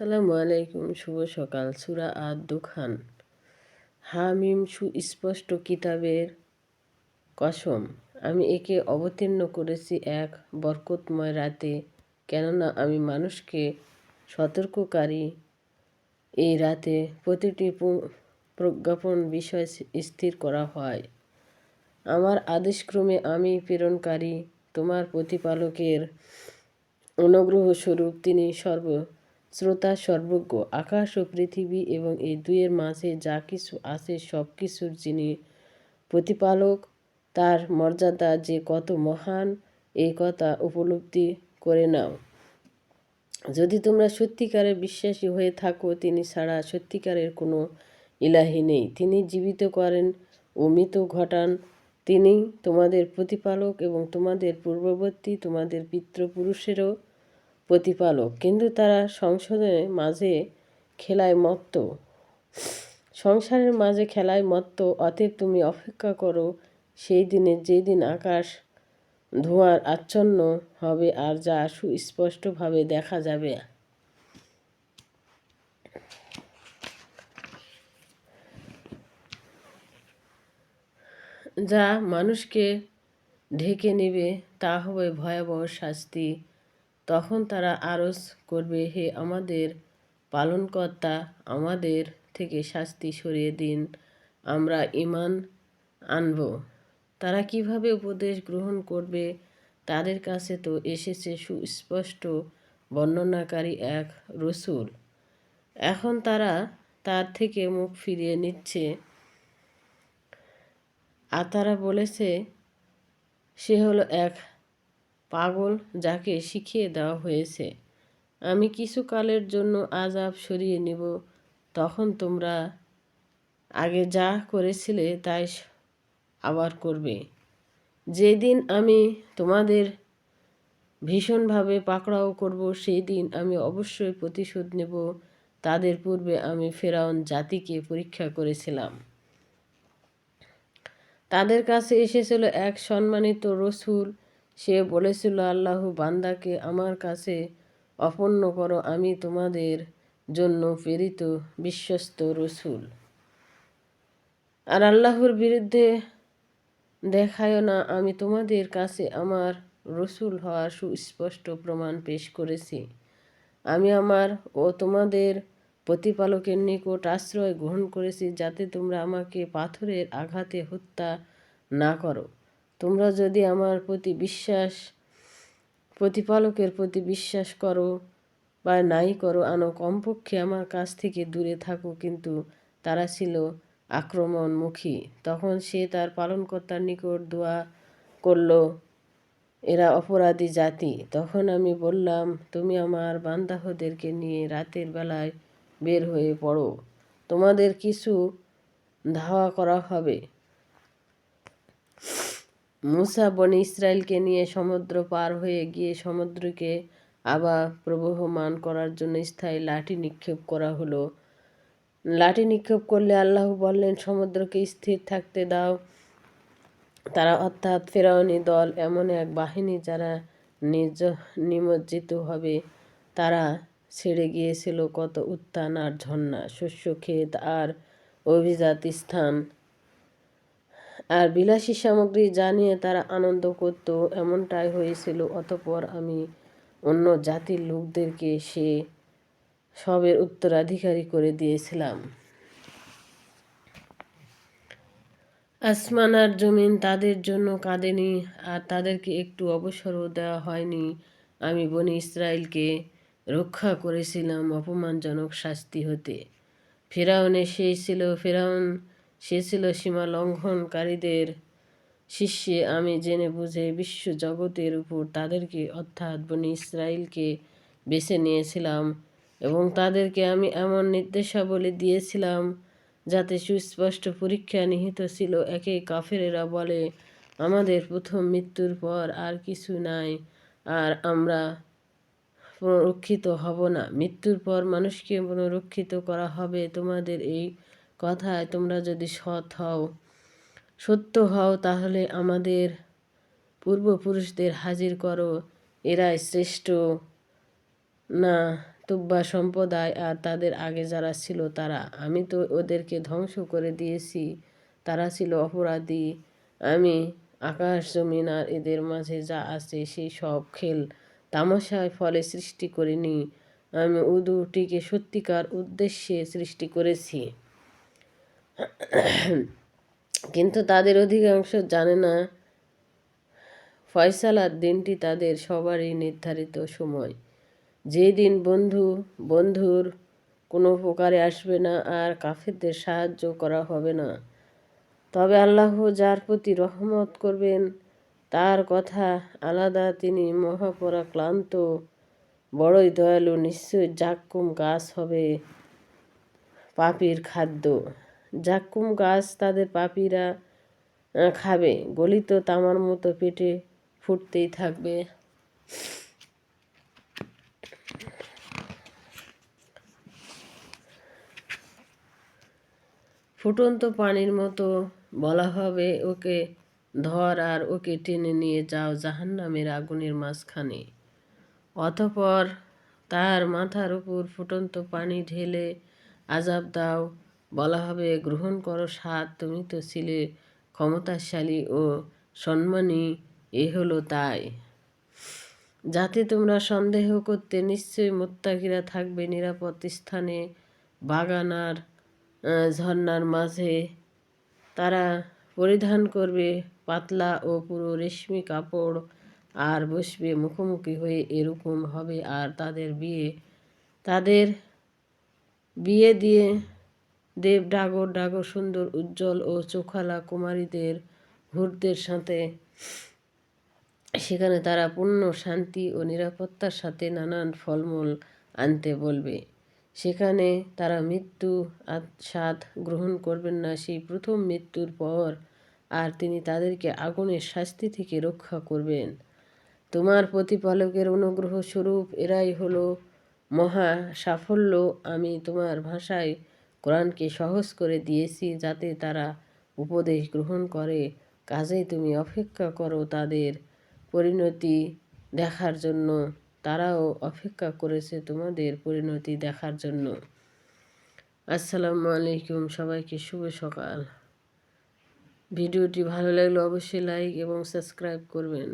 সালামু আলাইকুম, শুভ সকাল। সুরা আর দুখান হামিম সুস্পষ্ট কিতাবের কসম। আমি একে অবতীর্ণ করেছি এক বরকতময় রাতে, কেননা আমি মানুষকে সতর্ককারী এই রাতে প্রতিটি প্রজ্ঞাপন বিষয় স্থির করা হয়। আমার আদেশক্রমে আমি প্রেরণকারী, তোমার প্রতিপালকের অনুগ্রহ স্বরূপ তিনি সর্ব শ্রোতা, সর্বজ্ঞ, আকাশ ও পৃথিবী এবং এই দুইয়ের মাঝে যা কিছু আছে সব কিছুর যিনি প্রতিপালক, তার মর্যাদা যে কত মহান, এই কথা উপলব্ধি করে নাও। যদি তোমরা সত্যিকারের বিশ্বাসী হয়ে থাকো, তিনি ছাড়া সত্যিকারের কোনো ইলাহি নেই। তিনি জীবিত করেন ও মৃত ঘটান। তিনি তোমাদের প্রতিপালক এবং তোমাদের পূর্ববর্তী, তোমাদের পিতৃপুরুষেরও প্রতিপালক। কিন্তু তারা সংসদের মাঝে খেলায় মত্ত। সংসারের মাঝে খেলায় মত্ত, অতএব তুমি অপেক্ষা করো সেই দিনে যেই দিন আকাশ ধোঁয়ার আচ্ছন্ন হবে আর যা সুস্পষ্টভাবে দেখা যাবে। যা মানুষকে ঢেকে নেবে তা হবে ভয়াবহ শাস্তি। তখন তারা আরজ করবে, হে আমাদের পালনকর্তা, আমাদের থেকে শাস্তি সরিয়ে দিন, আমরা ইমান আনব। তারা কীভাবে উপদেশ গ্রহণ করবে, তাদের কাছে তো এসেছে সুস্পষ্ট বর্ণনাকারী এক রসুল। এখন তারা তার থেকে মুখ ফিরিয়ে নিচ্ছে। আর তারা বলেছে, সে হলো এক পাগল যাকে শিখিয়ে দেওয়া হয়েছে। আমি কিছু কালের জন্য আজাব সরিয়ে নিব। তখন তোমরা আগে যা করেছিলে তাই আবার করবে। যেদিন আমি তোমাদের ভীষণভাবে পাকড়াও করব সেই দিন আমি অবশ্যই প্রতিশোধ নেব। তাদের পূর্বে আমি ফেরাউন জাতিকে পরীক্ষা করেছিলাম। তাদের কাছে এসেছিল এক সম্মানিত রসুল। সে বলেছিল, আল্লাহ বান্দাকে আমার কাছে অপন্ন করো, আমি তোমাদের জন্য প্রেরিত, বিশ্বস্ত রসুল। আর আল্লাহর বিরুদ্ধে দেখায় না, আমি তোমাদের কাছে আমার রসুল হওয়ার সুস্পষ্ট প্রমাণ পেশ করেছি। আমি আমার ও তোমাদের প্রতিপালকের নিকট আশ্রয় গ্রহণ করেছি, যাতে তোমরা আমাকে পাথরের আঘাতে হত্যা না করো। তোমরা যদি আমার প্রতি বিশ্বাস, প্রতিপালকের প্রতি বিশ্বাস করো বা নাই করো, আনো কমপক্ষে আমার কাছ থেকে দূরে থাকো। কিন্তু তারা ছিল আক্রমণমুখী। তখন সে তার পালনকর্তার নিকট দোয়া করল, এরা অপরাধী জাতি। তখন আমি বললাম, তুমি আমার বান্দাহদেরকে নিয়ে রাতের বেলায় বের হয়ে পড়ো। তোমাদের কিছু ধাওয়া করা হবে। মুসা বনি ইসরায়েলকে নিয়ে সমুদ্র পার হয়ে গিয়ে সমুদ্রকে আবার প্রবহমান করার জন্য স্থায়ী লাঠি নিক্ষেপ করা হলো। লাঠি নিক্ষেপ করলে আল্লাহ বললেন, সমুদ্রকে স্থির থাকতে দাও। তারা অর্থাৎ ফেরাউনি দল, এমন এক বাহিনী যারা নিজ, নিমজ্জিত হবে, তারা ছেড়ে গিয়েছিল কত উত্থান আর ঝর্ণা, শস্য, ক্ষেত আর অভিজাত স্থান। আর বিলাসী সামগ্রী জানিয়ে তারা আনন্দ করত, এমনটাই হয়েছিল। অতপর আমি অন্য জাতির লোকদেরকে সে সবের উত্তরাধিকারী করে দিয়েছিলাম। আসমান আর জমিন তাদের জন্য কাঁদেনি, আর তাদেরকে একটু অবসরও দেওয়া হয়নি। আমি বনি ইসরায়েলকে রক্ষা করেছিলাম অপমানজনক শাস্তি হতে। ফেরাউনে ছিল ফেরাউন সে ছিল সীমা লঙ্ঘনকারীদের শিষ্যে। আমি জেনে বুঝে বিশ্ব জগতের উপর তাদেরকে, অর্থাৎ বনি ইসরায়েলকে বেছে নিয়েছিলাম এবং তাদেরকে আমি এমন নির্দেশাবলী দিয়েছিলাম যাতে সুস্পষ্ট পরীক্ষা নিহিত ছিল। একে কাফেরেরা বলে, আমাদের প্রথম মৃত্যুর পর আর কিছু নাই আর আমরা পুনরক্ষিত হব না। মৃত্যুর পর মানুষকে পুনরক্ষিত করা হবে। তোমাদের এই কথায় তোমরা যদি সৎ হও, সত্য হও, তাহলে আমাদের পূর্বপুরুষদের হাজির করো। এরাই শ্রেষ্ঠ। না, তুব্বা সম্প্রদায় আর তাদের আগে যারা ছিল তারা। আমি তো ওদেরকে ধ্বংস করে দিয়েছি। তারা ছিল অপরাধী। আমি আকাশ, জমিন আর এদের মাঝে যা আছে সেই সব খেল তামাশায় ফলে সৃষ্টি করিনি। আমি উদুটিকে সত্যিকার উদ্দেশ্যে সৃষ্টি করেছি। কিন্তু তাদের অধিকাংশ জানে না, ফয়সালার দিনটি তাদের সবারই নির্ধারিত সময়। যেই দিন বন্ধু, বন্ধুর কোনো উপকারে আসবে না আর কাফেরদের সাহায্য করা হবে না। তবে আল্লাহ যার প্রতি রহমত করবেন, তার কথা আলাদা, তিনি মহাপরাক্লান্ত, বড়ই দয়ালু নিশ্চয় জাক্কুম গাছ হবে পাপির খাদ্য। জাক্কুম গাছ তাদের পাপিরা খাবে। গলিত তামার মতো পেটে ফুটতেই থাকবে। ফুটন্ত পানির মতো বলা হবে, ওকে ধর আর ওকে টেনে নিয়ে যাও জাহান্নামের আগুনের মাঝখানে। অতপর তার মাথার উপর ফুটন্ত পানি ঢেলে আজাব দাও। বলা হবে গ্রহণ করো স্বাদ তুমি তো ছিলে ক্ষমতাশালী ও সম্মানী এ হলো তাই। যাতে তোমরা সন্দেহ করতে নিশ্চয়ই মোত্তাকিরা থাকবে নিরাপদ স্থানে বাগানার আহ, ঝর্ণার মাঝে। তারা পরিধান করবে পাতলা ও পুরো রেশমি কাপড় আর বসবে মুখোমুখি হয়ে এরকম হবে আর তাদের বিয়ে তাদের বিয়ে দিয়ে দেব ডাগর ডাগর সুন্দর, উজ্জ্বল ও চোখালা কুমারীদের হুরদের সাথে। সেখানে তারা পূর্ণ শান্তি ও নিরাপত্তার সাথে নানান ফলমূল আনতে বলবে। সেখানে তারা মৃত্যু স্বাদ গ্রহণ করবেন না, সেই প্রথম মৃত্যুর পর আর তিনি তাদেরকে আগুনের শাস্তি থেকে রক্ষা করবেন। তোমার প্রতিপালকের অনুগ্রহ স্বরূপ এরাই হলো মহা সাফল্য। আমি তোমার ভাষায় কোরআনকে সহজ করে দিয়েছি যাতে তারা উপদেশ গ্রহণ করে। কাজেই তুমি অপেক্ষা করো তাদের পরিণতি দেখার জন্য। তারাও অপেক্ষা করেছে তোমাদের পরিণতি দেখার জন্য। আসসালামু আলাইকুম, সবাইকে শুভ সকাল। ভিডিওটি ভালো লাগলে অবশ্যই লাইক এবং সাবস্ক্রাইব করবেন।